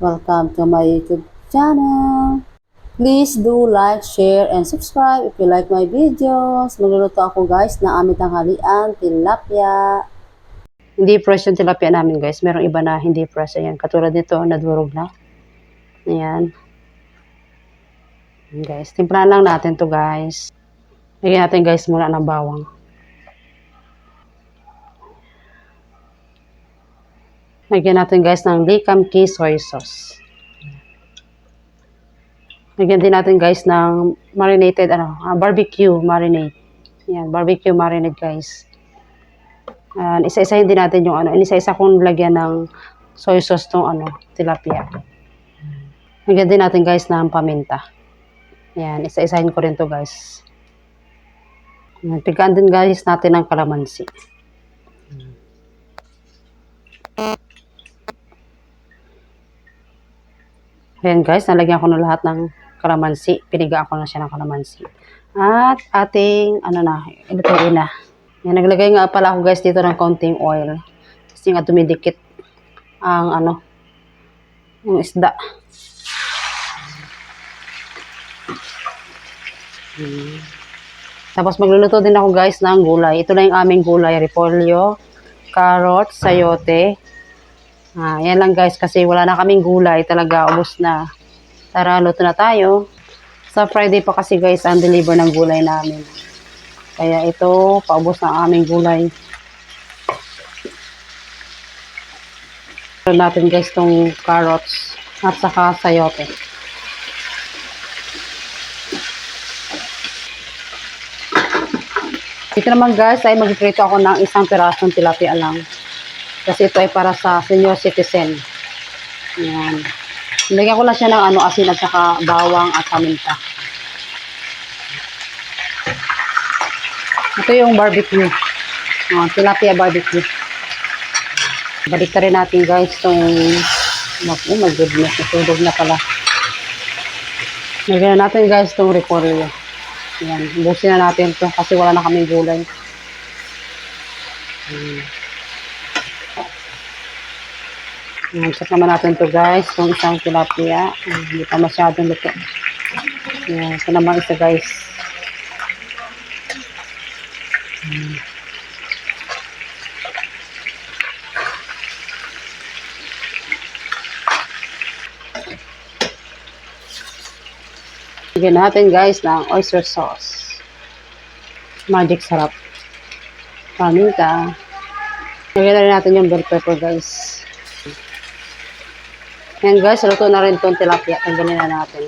Welcome to my YouTube channel. Please do like, share, and subscribe if you like my videos. Magluluto ako guys na aming tanghalian, tilapia. Hindi fresh yung tilapia namin guys. Merong iba na hindi fresh. Ayan, katulad nito, nadurog na. Ayan. Ayan, guys, timplahan lang natin to guys. Lagyan natin guys muna ng bawang. Lagyan natin guys ng Likam Key Soy Sauce. Lagyan din natin guys ng marinated ano, ah, barbecue marinade. Yan, barbecue marinade guys. Ayan, isa-isahin din natin yung ano, isa-isa kong lagyan ng soy sauce tong ano, tilapia. Lagyan din natin guys ng paminta. Yan, isa-isahin ko rin to guys. Pigaan din guys natin ng kalamansi. Ayan guys, nalagyan ko na lahat ng kalamansi. Pinigaan ko na siya ng kalamansi. At ating, ano na, ilutuin na. Yan, naglagay nga pala ako guys dito ng konting oil. Kasi nga dumidikit ang ano, yung isda. Hmm. Tapos magluluto din ako guys ng gulay. Ito na yung aming gulay. Repolyo, carrot, sayote. Ah, yan lang guys kasi wala na kaming gulay. Talaga ubos na. Tara, luto na tayo. Sa Friday pa kasi guys ang deliver ng gulay namin. Kaya ito, paubos na aming gulay. Ito natin guys tong carrots at saka sayote. Dito naman guys ay magprito ako ng isang pirasong tilapia lang. Kasi ito ay para sa senior citizen. Ayan. Lagyan ko lang siya ng ano, asin at saka bawang at paminta. Ito yung barbecue. Uh, tilapia barbecue. Balik rin natin guys itong oh my goodness, natulog na pala. Lagyan na natin guys itong repolyo. Ayan, ubusin na natin ito kasi wala na kaming gulay. Hmm. Ayan, check naman natin to guys, itong isang tilapia. Ayan, Hindi pa masyadong luto. Ayan, ito naman isa guys. Ayan. Bigyan natin guys ng oyster sauce. Magic sarap. Paminta. Lagyan na natin yung bell pepper guys. Yan guys, luto na rin itong tilapia. Tanggalin na natin.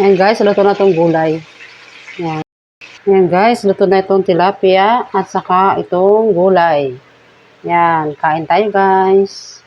Yan guys, luto na itong gulay. Yan. Yan guys, luto na itong tilapia at saka itong gulay. Yan, kain tayo guys.